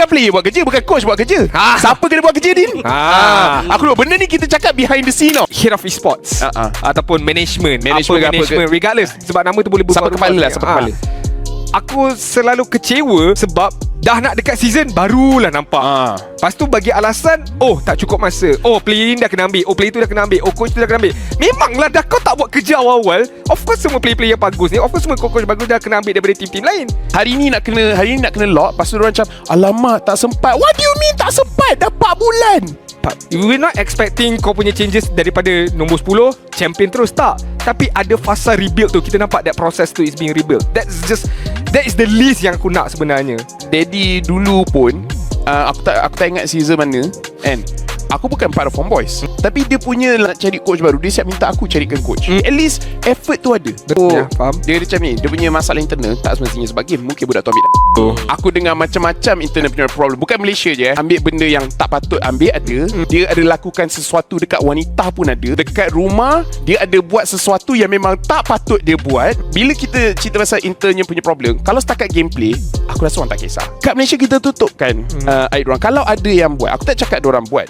bukan player buat kerja Bukan coach buat kerja. Ah. Siapa kena buat kerja Din? Ah. Aku tahu Benda ni kita cakap behind the scene tau. Head of esports. Ah. Ataupun management. Management Apa apa management ke. Regardless. Sebab nama tu boleh berubah Siapa kepala lah Siapa kepala? Aku selalu kecewa Sebab Dah nak dekat season Barulah nampak. Ah. Lepas tu bagi alasan Oh tak cukup masa. Oh player ni dah kena ambil Oh player tu dah kena ambil Oh coach tu dah kena ambil. Memanglah dah kau tak buat kerja awal-awal? Of course semua player-player bagus ni Of course semua coach bagus dah kena ambil daripada tim-tim lain. Hari ni nak kena Hari ni nak kena lock Lepas tu orang macam Alamak tak sempat. What do you mean tak sempat? Dah 4 bulan. But we're not expecting kau punya changes daripada nombor 10 champion terus tak? Tapi ada fasa rebuild tu. Kita nampak that process tu is being rebuilt that's just that is the least yang aku nak sebenarnya Daddy dulu pun uh, Aku tak aku tak ingat season mana And Aku bukan part of Form Boys Tapi dia punya nak cari coach baru Dia siap minta aku carikan coach Hmm. At least effort tu ada Betul. Ya, faham. Dia macam ni Dia punya masalah internal Tak semestinya sebab game Mungkin budak tu ambil Oh. Aku dengar macam-macam internal punya problem Bukan Malaysia je eh. Ambil benda yang tak patut ambil ada Hmm. Dia ada lakukan sesuatu dekat wanita pun ada Dekat rumah Dia ada buat sesuatu yang memang tak patut dia buat Bila kita cerita pasal internnya punya problem Kalau setakat gameplay Aku rasa orang tak kisah Kat Malaysia kita tutup kan hmm. uh, aib orang Kalau ada yang buat Aku tak cakap orang buat